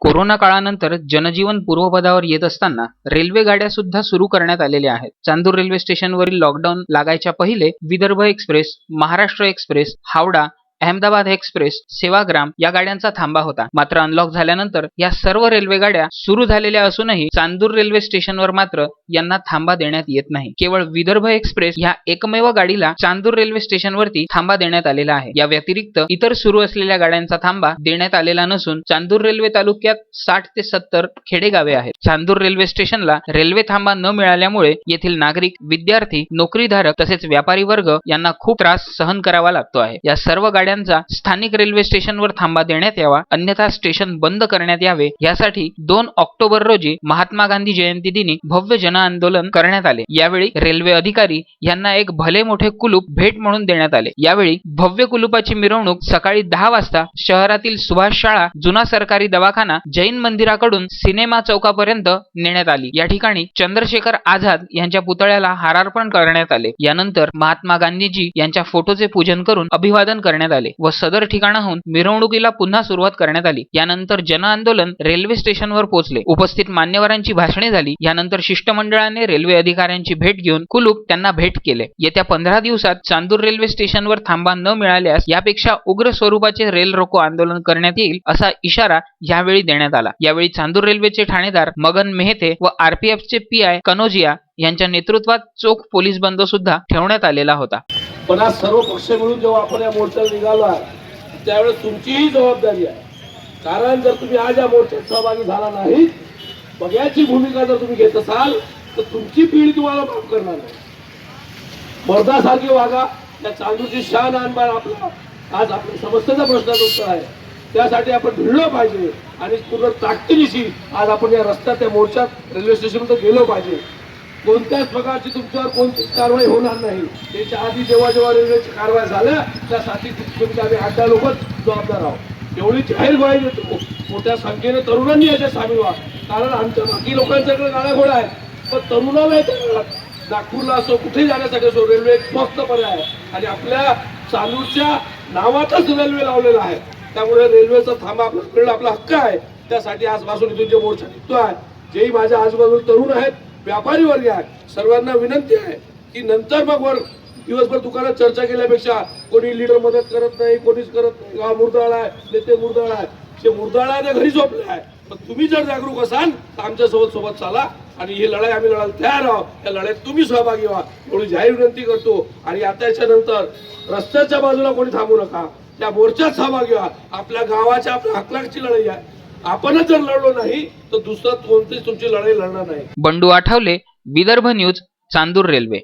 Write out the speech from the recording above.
Corona काळानंतर जनजीवन पूर्वपदावर येत असताना रेल्वे गाड्या सुद्धा सुरू करण्यात आलेल्या आहेत. चांदूर रेल्वे स्टेशनवरील लॉकडाऊन लागायच्या पहिले Vidarbha express Maharashtra express Howrah Ahmedabad express Sevagram या गाड्यांचा थांबा होता. मात्र अनलॉक झाल्यानंतर या सर्व रेल्वे गाड्या सुरू झालेल्या असूनही चांदूर रेल्वे स्टेशनवर मात्र यांना थांबा देण्यात येत नाही. केवळ विदर्भ एक्सप्रेस या एकमेव गाडीला चांदूर रेल्वे स्टेशनवरती थांबा देण्यात आलेला आहे. या व्यतिरिक्त इतर सुरू असलेल्या गाड्यांचा थांबा देण्यात आलेला नसून चांदूर रेल्वे तालुक्यात साठ ते सत्तर खेडेगावे आहेत. चांदूर रेल्वे स्टेशनला रेल्वे थांबा न मिळाल्यामुळे येथील नागरिक विद्यार्थी नोकरीधारक तसेच व्यापारी वर्ग यांना खूप त्रास सहन करावा लागतो आहे. या सर्व गाड्या गाड्यांचा स्थानिक रेल्वे स्टेशनवर थांबा देण्यात यावा अन्यथा स्टेशन बंद करण्यात यावे यासाठी दोन ऑक्टोबर रोजी महात्मा गांधी जयंती दिनी भव्य जनआंदोलन करण्यात आले. यावेळी रेल्वे अधिकारी यांना एक भले मोठे कुलूप भेट म्हणून देण्यात आले. यावेळी भव्य कुलुपाची मिरवणूक सकाळी दहा वाजता शहरातील सुभाष शाळा जुना सरकारी दवाखाना जैन मंदिराकडून सिनेमा चौकापर्यंत नेण्यात आली. या ठिकाणी चंद्रशेखर आझाद यांच्या पुतळ्याला हारार्पण करण्यात आले. यानंतर महात्मा गांधीजी यांच्या फोटोचे पूजन करून अभिवादन करण्यात आले. व सदर ठिकाणाहून मिरवणुकीला पुन्हा सुरुवात करण्यात आली. यानंतर जनआंदोलन रेल्वे स्टेशनवर पोहोचले. उपस्थित मान्यवरांची भाषणे झाली. यानंतर शिष्टमंडळाने रेल्वे अधिकाऱ्यांची भेट घेऊन कुलूप त्यांना भेट केले. येत्या पंधरा दिवसात चांदूर रेल्वे स्टेशनवर थांबा न मिळाल्यास यापेक्षा उग्र स्वरूपाचे रेल रोको आंदोलन करण्यात येईल असा इशारा यावेळी देण्यात आला. यावेळी चांदूर रेल्वेचे ठाणेदार मगन मेहते व आरपीएफचे पी आय कनोजिया यांच्या नेतृत्वात चोख पोलीस बंद सुद्धा ठेवण्यात आलेला होता. पण आज सर्व पक्ष मिळून जेव्हा आपण या मोर्चाला निघालो त्यावेळेस तुमचीही जबाबदारी आहे. कारण जर तुम्ही आज या मोर्चात सहभागी झाला नाही बघ्याची भूमिका जर तुम्ही घेत असाल तर तुमची पिढी तुम्हाला माफ करणार नाही. मर्दासारखी वागा त्या चांदूची शान आणबाण आपला. आज आपल्या समस्येचा प्रश्नाचं उत्तर आहे त्यासाठी आपण भिडलो पाहिजे आणि पूर्ण ताकदीनिशी आज आपण या रस्त्यात त्या मोर्चात रेल्वे स्टेशनमध्ये गेलो पाहिजे. कोणत्याच प्रकारची तुमच्यावर कोणतीच कारवाई होणार नाही. त्याच्या आधी जेव्हा जेव्हा रेल्वेची कारवाई झाल्या त्यासाठी तुमच्या आम्ही आठ लोकच जबाबदार आहोत. एवढी जाहीर ग्वाही देतो. मोठ्या संख्येने तरुणांनी याच्या सामील व्हा. कारण आमच्या बाकी लोकांच्याकडे गाड्या घोडा आहे. पण तरुणाला याच्या नागपूरला असो कुठे जाण्यासाठी असो रेल्वे एक स्वस्त पर्याय आहे. आणि आपल्या चालूच्या नावातच रेल्वे लावलेला आहे. त्यामुळे रेल्वेचा थांबा आपला आपला हक्क आहे. त्यासाठी आजपासून इथून जे मोर्चा निघतो आहे जेही माझ्या आजूबाजूला तरुण आहेत. व्यापारी वर्ग आहे. सर्वांना विनंती आहे की नंतर मग वर दिवसभर दुकानात चर्चा केल्यापेक्षा कोणी लीडर मदत करत नाही कोणीच करत नाही. हा मुरदाळा आहे नेते मुरदाळा आहे. ते मुरदाळा आहे ते घरी झोपले आहे. पण तुम्ही जर जागरूक असाल तर आमच्यासोबत सोबत चाला आणि ही लढाई आम्ही लढायला तयार आहोत. या लढाईत तुम्ही सहभागी व्हा. एवढी जाहीर विनंती करतो. आणि आताच्या नंतर रस्त्याच्या बाजूला कोणी थांबू नका. त्या मोर्चात सहभागी व्हा. आपल्या गावाच्या आपल्या हकलाची लढाई आहे. आपणच जर लढलो नाही तर दुसरं कोणतीच तुमची लढाई लढणार नाही. Bandu Athawale Vidarbha news Chandur railway.